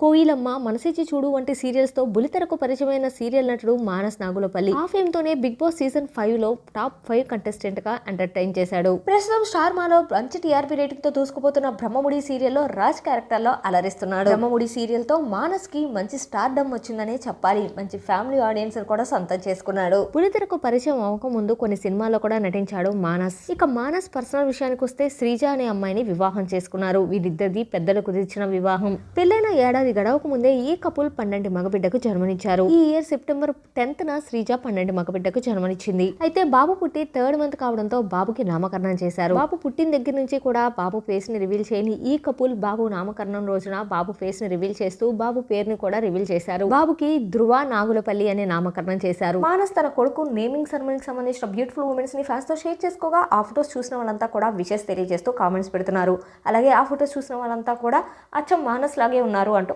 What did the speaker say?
కోయిలమ్మ మనసిచ్చి చూడు వంటి సీరియల్స్తో బులితెరకు పరిచయమైన సీరియల్ నటుడు మానస్ నాగులపల్లి. ఆ ఫేమ్ తోనే బిగ్ బాస్ సీజన్ ఫైవ్లో టాప్ ఫైవ్ కంటెస్టెంట్గా ఎంటర్టైన్ చేశాడు. ప్రస్తుతం స్టార్ మాలో మంచి టీఆర్పీ రేటింగ్తో దూసుకుపోతున్న బ్రహ్మముడి సీరియల్లో రాజ్ క్యారెక్టర్లో అలరిస్తున్నాడు. బ్రహ్మముడి సీరియల్తో మానస్కి మంచి స్టార్ డమ్ వచ్చిందనే చెప్పాలి. మంచి ఫ్యామిలీ ఆడియన్స్ కూడా సొంతం చేసుకున్నాడు. బులితెరకు పరిచయం అవ్వకముందు కొన్ని సినిమాల్లో కూడా నటించాడు మానస్. ఇక మానస్ పర్సనల్ విషయానికి వస్తే శ్రీజ అనే అమ్మాయిని వివాహం చేసుకున్నారు. వీరిద్దరిది పెద్దలు కుదిర్చిన వివాహం. పెళ్ళైన ఏడాది గడవక ముందే ఈ కపుల్ పన్నెండు మగబిడ్డకు జన్మనిచ్చారు. ఈ ఇయర్ సెప్టెంబర్ టెన్త్ న శ్రీజ పన్నెండు మగబిడ్డకు జన్మనిచ్చింది. అయితే బాబు పుట్టి థర్డ్ మంత్ కావడంతో బాబుకి నామకరణం చేశారు. బాబు పుట్టిన దగ్గర నుంచి కూడా బాబు ఫేస్ని రివీల్ చేయని ఈ కపుల్ బాబు నామకరణం రోజున బాబు ఫేస్ని రివీల్ చేస్తూ బాబు పేరుని కూడా రివీల్ చేశారు. బాబుకి ధృవ నాగులపల్లి అనే నామకరణం చేశారు. మానస్ తన కొడుకు నేమింగ్ సెరమనీకి సంబంధించిన బ్యూటిఫుల్ ఉమెన్స్ని ఫ్యాన్స్తో షేర్ చేసుకోగా ఆ ఫొటోస్ చూసిన వాళ్ళంతా కూడా విషెస్ తెలియజేస్తూ కామెంట్స్ పెడుతున్నారు. అలాగే ఆ ఫొటోస్ చూసిన వాళ్ళంతా కూడా అచ్చం మానస్ లాగే ఉన్నారు అంటూ